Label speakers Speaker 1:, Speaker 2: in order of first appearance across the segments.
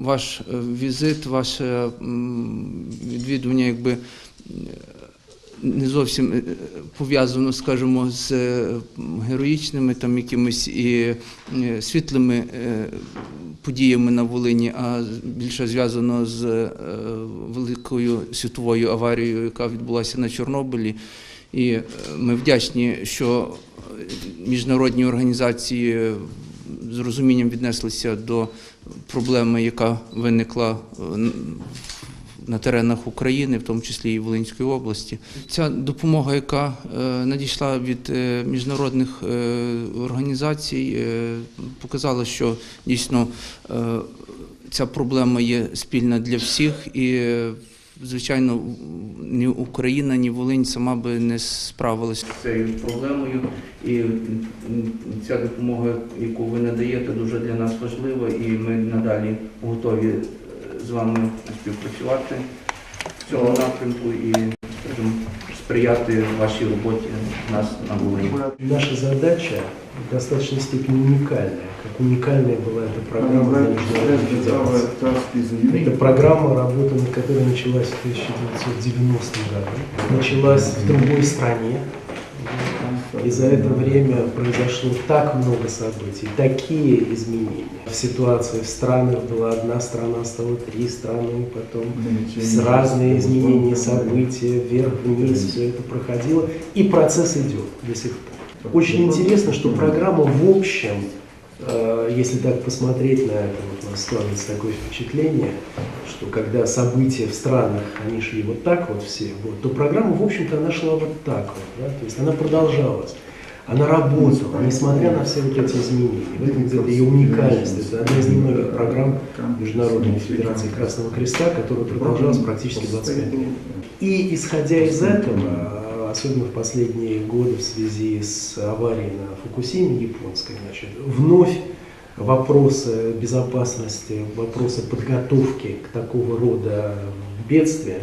Speaker 1: ваш е, візит, ваше відвідування, якби. е, Не зовсім е, пов'язано, скажімо, з героїчними там якимись і світлими подіями на Волині, а більше зв'язано з великою світовою аварією, яка відбулася на Чорнобилі. І ми вдячні, що міжнародні організації з розумінням віднеслися до проблеми, яка виникла е, на теренах України, в тому числі і Волинської області. Ця допомога, яка е, надійшла від е, міжнародних організацій, показала, що дійсно ця проблема є спільна для всіх і. Звичайно, ні Україна, ні Волинь сама би не справилася з цією проблемою, і ця допомога, яку ви надаєте, дуже для нас важлива, і ми надалі готові е, з вами співпрацювати в цьому напрямку і скажімо, сприяти вашій роботі у нас на Волині.
Speaker 2: Наша задача в достаточной степени уникальная, как уникальная была эта программа для международной федерации. Это программа, работа над которой началась в 1990 году, началась в другой стране, и за это время произошло так много событий, такие изменения. В ситуации в странах была одна страна, стало три страны, потом с разные изменения, события, вверх-вниз, все это проходило. И процесс идет до сих пор. Очень интересно, что программа в общем, если так посмотреть на это, вот у нас складывается такое впечатление, что когда события в странах, они шли вот так вот все, вот, то программа, в общем-то, она шла вот так вот, да, то есть она продолжалась. Она работала, несмотря на все вот эти изменения. В этом где-то ее уникальность. Это одна из немногих программ Международной Федерации Красного Креста, которая продолжалась практически 25 лет. И исходя из этого, особенно в последние годы в связи с аварией на Фукусиме японской, значит, вновь вопросы безопасности, вопросы подготовки к такого рода бедствиям,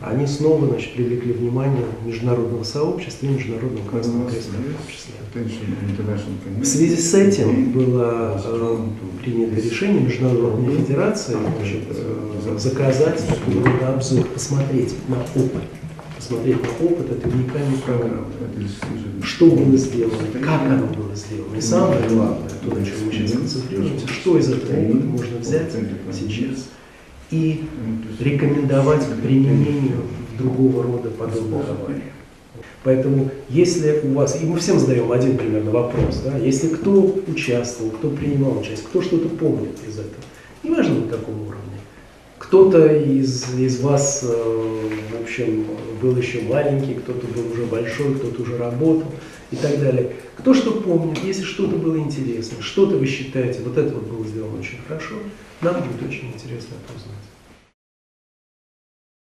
Speaker 2: они снова значит, привлекли внимание международного сообщества и Международного Красного Креста в числе. В связи с этим было э, принято решение Международной Федерации значит, э, заказать такой обзор, посмотреть на опыт, посмотреть на опыт этой уникальной программы. Что было сделано, как оно было сделано. И самое главное, то, на чем мы сейчас концентрируемся, что из этого опыта можно взять сейчас и рекомендовать к применению другого рода подобных авариях. Поэтому, если у вас, и мы всем задаем один примерно вопрос, да, если кто участвовал, кто принимал участие, кто что-то помнит из этого, неважно на каком уровне, кто-то из, из вас, э, в общем, был еще маленький, кто-то был уже большой, кто-то уже работал и так далее. Кто что помнит, если что-то было интересно, что-то вы считаете, вот это вот было сделано очень хорошо, нам будет очень интересно это узнать.